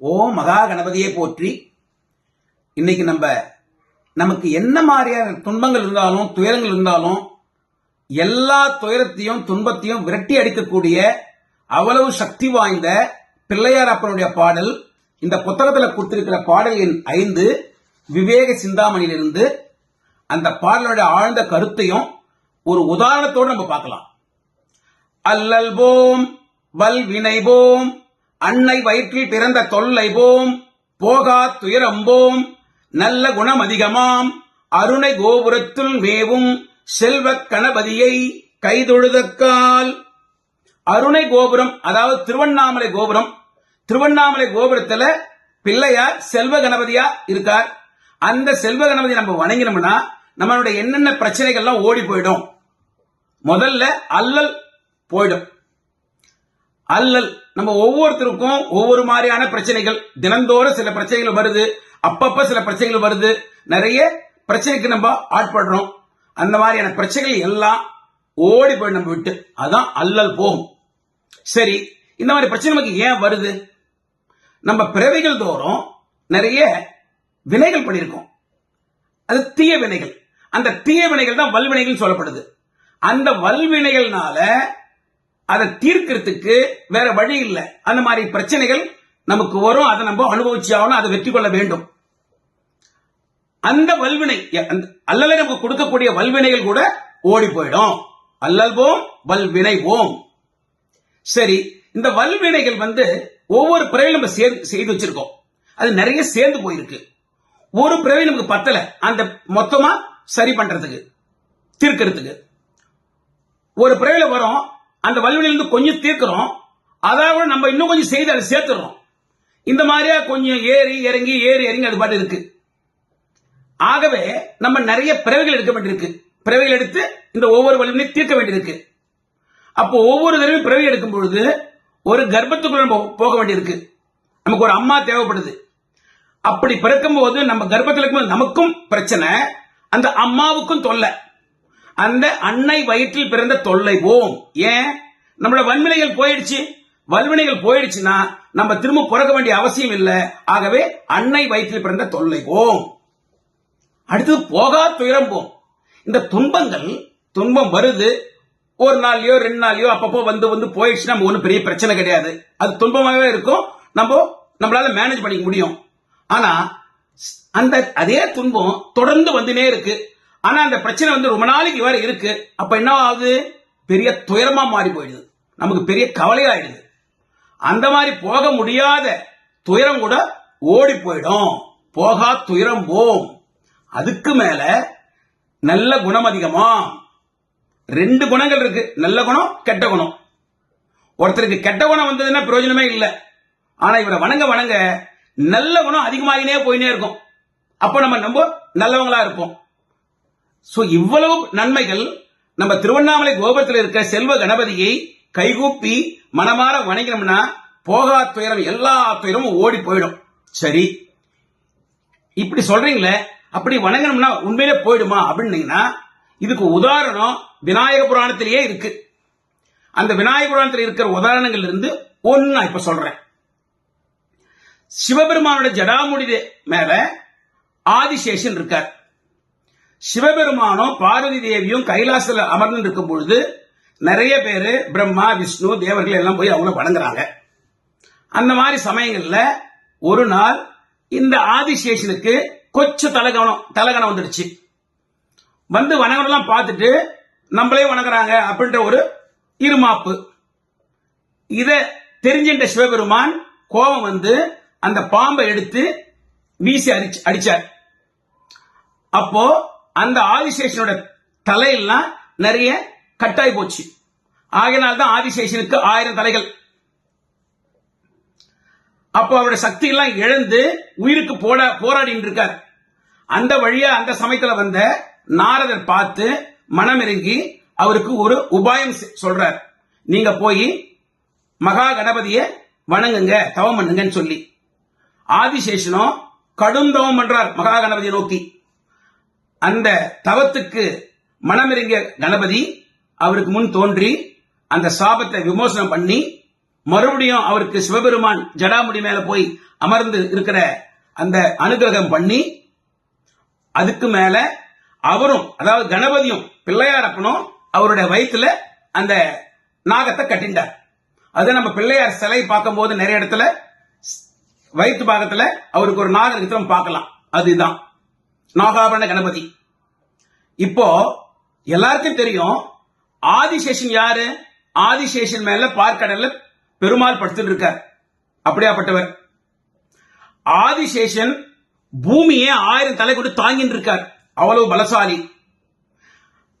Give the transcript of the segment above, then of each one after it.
ஓம் மகா கணபதியை போற்றி இன்னைக்கு நம்ம நமக்கு என்ன மாதிரியான துன்பங்கள் இருந்தாலும் துயரங்கள் இருந்தாலும் எல்லா துயரத்தையும் துன்பத்தையும் விரட்டி அடிக்கக்கூடிய அவ்வளவு சக்தி வாய்ந்த பிள்ளையார் அப்பனுடைய பாடல் இந்த புத்தகத்தில் கொடுத்திருக்கிற பாடல் எண் ஐந்து விவேக சிந்தாமணியிலிருந்து அந்த பாடலுடைய ஆழ்ந்த கருத்தையும் ஒரு உதாரணத்தோடு நம்ம பார்க்கலாம். அல்லல் போம் அன்னை வயிற்றில் பிறந்த தொல்லை போம் போகா துயரம்போம் நல்ல குணம் அதிகமாம் அருணை கோபுரத்துள் மேவும் செல்வ கணபதியை கைதொழுதக்கால் அருணை கோபுரம் அதாவது திருவண்ணாமலை கோபுரம் திருவண்ணாமலை கோபுரத்துல பிள்ளையார் செல்வ கணபதியா இருக்கார். அந்த செல்வ கணபதி நம்ம வணங்கினோம்னா நம்மளுடைய என்னென்ன பிரச்சனைகள்லாம் ஓடி போயிடும். முதல்ல அல்லல் போயிடும். அல்லல் நம்ம ஒவ்வொருத்தருக்கும் ஒவ்வொரு மாதிரியான பிரச்சனைகள். தினந்தோறும் சில பிரச்சனைகள் வருது. அப்பப்ப சில பிரச்சனைகள் வருது. நிறைய பிரச்சனைக்கு நம்ம ஆட்படுறோம். அந்த மாதிரியான பிரச்சனைகள் எல்லாம் ஓடி போய் நம்ம விட்டு அதான் அல்லல் போகும். சரி இந்த மாதிரி பிரச்சனை நமக்கு ஏன் வருது? நம்ம பிறவிகள் தோறும் நிறைய வினைகள் பண்ணியிருக்கோம். அது தீய வினைகள். அந்த தீய வினைகள் தான் வல்வினைகள் சொல்லப்படுது. அந்த வல்வினைகள்னால அதை தீர்க்கிறதுக்கு வேற வழி இல்லை. அந்த மாதிரி பிரச்சனைகள் நமக்கு வரும். அதை நம்ம அனுபவிச்சு ஆகணும். அதை வெற்றி கொள்ள வேண்டும். அந்த வல்வினை அல்லல நமக்கு கொடுக்கக்கூடிய வல்வினைகள் கூட ஓடி போயிடும். அல்லல்வோம் வல்வினை சரி இந்த வல்வினைகள் வந்து ஒவ்வொரு பிறவையும் நம்ம சேர்ந்து செய்து வச்சிருக்கோம். அது நிறைய சேர்ந்து போயிருக்கு. ஒரு பிறவி நமக்கு பத்தல. அந்த மொத்தமா சரி பண்றதுக்கு தீர்க்கிறதுக்கு. ஒரு பிறவில வரும். அந்த வல்வினையிலிருந்து கொஞ்சம் தீர்க்கிறோம். அதாவது நம்ம இன்னும் கொஞ்சம் செய்து அதை சேர்த்துறோம். இந்த மாதிரியா கொஞ்சம் ஏறி இறங்கி ஏறி இறங்கி அது பாட்டு இருக்கு. ஆகவே நம்ம நிறைய பிறவைகள் எடுக்க வேண்டியிருக்கு. பிறவைகள் எடுத்து இந்த ஒவ்வொரு வலிமையும் தீர்க்க வேண்டியிருக்கு. அப்போ ஒவ்வொரு தடவையும் பிறவி எடுக்கும் பொழுது ஒரு கர்ப்பத்துக்குள்ள நம்ம போக வேண்டியிருக்கு. நமக்கு ஒரு அம்மா தேவைப்படுது. அப்படி பிறக்கும் போது நம்ம கர்ப்பத்தில் இருக்கும்போது நமக்கும் பிரச்சனை அந்த அம்மாவுக்கும் தொல்லை. அந்த அன்னை வயிற்றில் பிறந்த தொல்லை ஓம் ஏன்? நம்மளோட வன்வினைகள் போயிடுச்சு. வல்வினைகள் போயிடுச்சுன்னா நம்ம திரும்ப பிறக்க வேண்டிய அவசியம் இல்லை. ஆகவே அன்னை வயிற்றில் பிறந்த தொல்லை ஓம் அடுத்தது போகா துயரம் போம். இந்த துன்பங்கள் துன்பம் வருது. ஒரு நாள்லயோ ரெண்டு நாள்லயோ அப்பப்போ வந்து வந்து போயிடுச்சு நம்ம ஒன்றும் பெரிய பிரச்சனை கிடையாது. அது துன்பமாகவே இருக்கும். நம்ம நம்மளால மேனேஜ் பண்ணிக்க முடியும். ஆனா அந்த அதே துன்பம் தொடர்ந்து வந்துனே இருக்கு. ஆனா அந்த பிரச்சனை வந்து ரொம்ப நாளைக்கு வேற இருக்கு. அப்ப என்ன ஆகுது? பெரிய துயரமா மாறி போயிடுது. நமக்கு பெரிய கவலையாயிடுது. அந்த மாதிரி போக முடியாத துயரம் கூட ஓடி போயிடும். போகா துயரம் போம். அதுக்கு மேல நல்ல குணம் அதிகமா. ரெண்டு குணங்கள் இருக்கு. நல்ல குணம் கெட்ட குணம். ஒருத்தருக்கு கெட்ட குணம் வந்ததுன்னா பிரயோஜனமே இல்லை. ஆனா இவரை வணங்க வணங்க நல்ல குணம் அதிகமாகினே போயினே இருக்கும். அப்ப நம்ம நம்ம நல்லவங்களா இருப்போம். சோ இவ்வளவு நன்மைகள் நம்ம திருவண்ணாமலை கோபுரத்தில் இருக்க செல்வ கணபதியை கைகூப்பி மனமாற வணங்கினோம்னா போகா துயரம் எல்லா துயரமும் ஓடி போயிடும். சரி. இப்படி சொல்றீங்களே அப்படி வணங்கணும்னா உண்மையிலே போயிடுமா அப்படின்னீங்கன்னா இதுக்கு உதாரணம் விநாயக புராணத்திலேயே இருக்கு. அந்த விநாயக புராணத்தில் இருக்கிற உதாரணங்கள் இருந்து ஒன்னு நான் இப்ப சொல்றேன். சிவபெருமானோட ஜடாமுடி மேல ஆதிசேஷன் இருக்கார். சிவபெருமானும் பார்வதி தேவியும் கைலாசத்தில் அமர்ந்து இருக்கும் பொழுது நிறைய பேர் பிரம்மா விஷ்ணு தேவர்கள் எல்லாம் போய் அவங்கள வணங்குறாங்க. அந்த மாதிரி சமயங்களில் ஒரு நாள் இந்த ஆதிசேஷனுக்கு கொஞ்சம் தலகணம் தலகணம் வந்துடுச்சு. வந்து வணங்கலாம் பார்த்துட்டு நம்மளே வணங்குறாங்க அப்படின்ற ஒரு இருமாப்பு. இதை தெரிஞ்சின்ற சிவபெருமான் கோபம் வந்து அந்த பாம்பை எடுத்து வீசி அடிச்சு அடிச்சார். அப்போ அந்த ஆதிசேஷனோட தலையெல்லாம் நிறைய கட்டாய் போச்சு. ஆகையினால்தான் தான் ஆதிசேஷனுக்கு ஆயிரம் தலைகள். அப்போ அவருடைய சக்தி எல்லாம் இழந்து உயிருக்கு போட போராடிட்டு இருக்கார் அந்த வழியா அந்த சமயத்துல வந்த நாரதர் பார்த்து மனமிறங்கி அவருக்கு ஒரு உபாயம் செ- சொல்றார். நீங்க போய் மகா கணபதிய வணங்குங்க தவம் பண்ணுங்கன்னு சொல்லி. ஆதிசேஷனும் கடும் தவம் பண்றார் மகா கணபதியை நோக்கி. அந்த தவத்துக்கு மனமிறங்கிய கணபதி அவருக்கு முன் தோன்றி அந்த சாபத்தை விமோசனம் பண்ணி மறுபடியும் அவருக்கு சிவபெருமான் ஜடாமுடி மேல போய் அமர்ந்து இருக்கிற அந்த அனுகிரகம் பண்ணி அதுக்கு மேல அவரும் அதாவது கணபதியும் பிள்ளையாரப்பனும் அவருடைய வயிற்றுல அந்த நாகத்தை கட்டிண்டார். அது நம்ம பிள்ளையார் சிலை பார்க்கும்போது நிறைய இடத்துல வயிற்று பாகத்துல அவருக்கு ஒரு நாகரிகத்தை பார்க்கலாம். அதுதான். நாகாபரண கணபதி. இப்போ எல்லாருக்கும் தெரியும் ஆதிசேஷன் யாரு? ஆதிசேஷன் மேல பார்க்கடல்ல பெருமாள் படுத்துட்டு இருக்கார். அப்படியாப்பட்டவர். ஆதிசேஷன் பூமியை ஆயிரம் தலை கொண்டு தாங்கிட்டு இருக்கார். அவ்வளவு பலசாலி.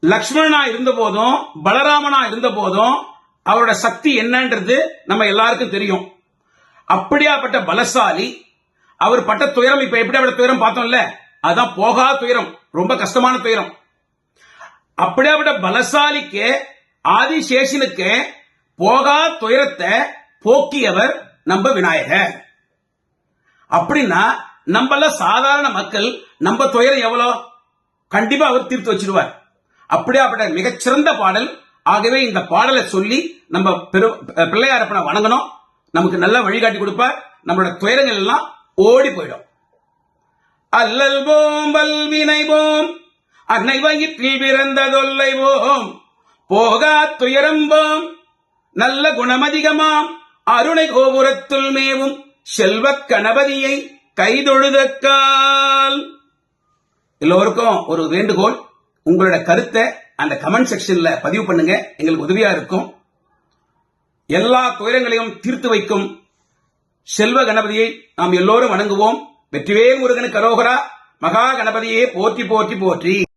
லக்ஷ்மணனா இருந்த போதும் பலராமனா இருந்த போதும் அவரோட சக்தி என்னன்றது நம்ம எல்லாருக்கும் தெரியும். அப்படியாப்பட்ட பலசாலி. அவர் பட்ட துயரம் இப்ப எப்படியாப்பட்ட துயரம் பார்த்தோம்ல? அதான் போகா துயரம் ரொம்ப கஷ்டமான துயரம். அப்படியாப்பட்ட பலசாலிக்கு ஆதிசேஷனுக்கு போகா துயரத்தை போக்கியவர் நம்ம விநாயகர். அப்படின்னா நம்மள சாதாரண மக்கள் நம்ம துயரம் எவ்வளோ? கண்டிப்பா அவர் தீர்த்து வச்சிருவார். அப்படியாப்பட்ட மிகச்சிறந்த பாடல் ஆகவே இந்த பாடலை சொல்லி நம்ம பெரு பிள்ளையாரப்பனை வணங்கணும். நமக்கு நல்ல வழிகாட்டி கொடுப்பார். நம்மளோட துயரங்கள் எல்லாம் ஓடி போயிடும். அல்லல் போம் வல்வினை போம். அன்னை வயிற்றில் பிறந்த தொல்லை போம் போகா துயரம்போம் நல்ல குணமதிகமாம். அருணை கோபுரத்துள் மேவும். செல்வக் கணபதியை கைதொழுதக்கால் எல்லோருக்கும் ஒரு வேண்டுகோள். உங்களோட கருத்தை அந்த கமெண்ட் செக்ஷன்ல பதிவு பண்ணுங்க. எங்களுக்கு உதவியா இருக்கும். எல்லா துயரங்களையும் தீர்த்து வைக்கும் செல்வ கணபதியை நாம் எல்லோரும் வணங்குவோம். வெற்றிவேல் முருகனுக்கு கரோகரா மகா கணபதியே போற்றி போற்றி போற்றி.